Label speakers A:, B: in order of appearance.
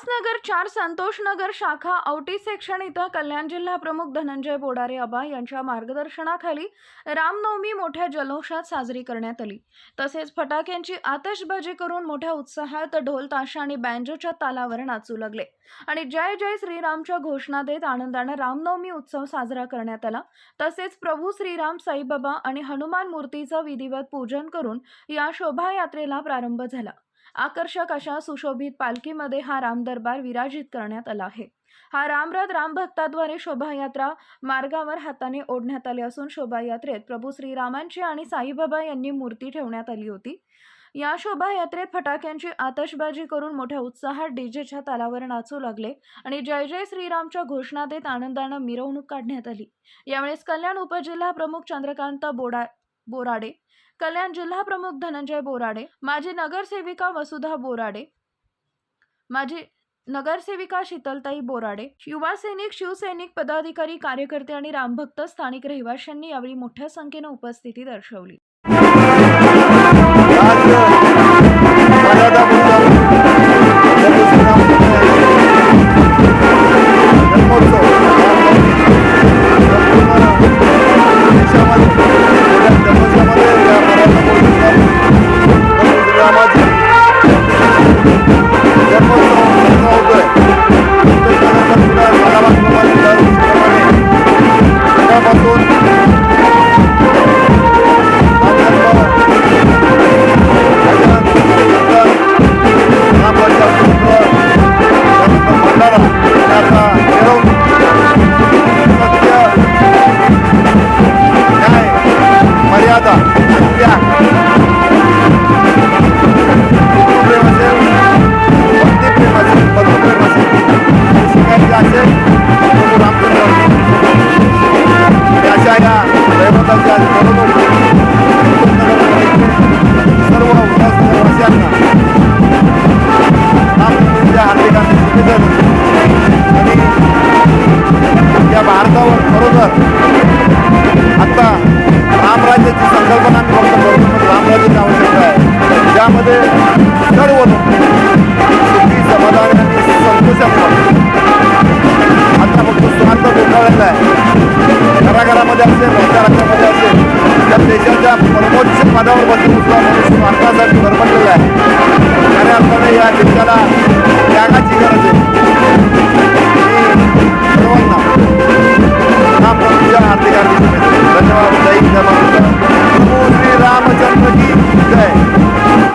A: उल्हासनगर चार संतोषनगर शाखा औटी सेक्शन इथं कल्याण जिल्हा प्रमुख धनंजय बोडारे अबा यांच्या मार्गदर्शनाखाली रामनवमी मोठ्या जल्लोषात साजरी करण्यात आली. तसेच फटाक्यांची आतषबाजी करून मोठ्या उत्साहात ढोल ताशा आणि बँजोच्या तालावर नाचू लागले. आणि जय जय श्रीरामच्या घोषणा देत आनंदाने रामनवमी उत्सव साजरा करण्यात आला. तसेच प्रभू श्रीराम साईबाबा आणि हनुमान मूर्तीचं विधिवत पूजन करून या शोभायात्रेला प्रारंभ झाला. आकर्षक अशा सुशोभित पालखीमध्ये हा रामदरबार विराजित करण्यात आला आहे. हा रामरथ रामभक्ताद्वारे शोभायात्रा मार्गावर हाताने ओढण्यात आले असून शोभायात्रेत प्रभू श्रीरामांची आणि साईबाबा यांनी मूर्ती ठेवण्यात आली होती. या शोभायात्रेत फटाक्यांची आतषबाजी करून मोठ्या उत्साहात डीजेच्या तालावर नाचू लागले आणि जय जय श्रीरामच्या घोषणा देत आनंदानं मिरवणूक काढण्यात आली. यावेळेस कल्याण उपजिल्हा प्रमुख चंद्रकांत बोडा बोराडे. कल्याण जिल्हा प्रमुख धनंजय बोराडे. माजी नगरसेविका वसुधा बोराडे. माजी नगरसेविका शीतलताई बोराडे. युवा सैनिक शिवसैनिक पदाधिकारी कार्यकर्ते आणि रामभक्त स्थानिक रहिवाशांनी यावेळी मोठ्या संख्येनं उपस्थिती दर्शवली.
B: हे शिकायचे असेल या दैवताच्या बरोबर. सर्व उल्हासनगरवासियांना रामनवमीच्या हार्दिक आणि या भारतावर खरोखर आता रामराज्याची संकल्पना क्षेत्रामध्ये असेल रोजगार राज्यामध्ये असेल तर देशाच्या सर्वोच्च पदावर बसून सुद्धा मनुष्य भारतासाठी भरपटलेला आहे. खऱ्या अर्थाने या देशाला त्यागाची गरज आहे.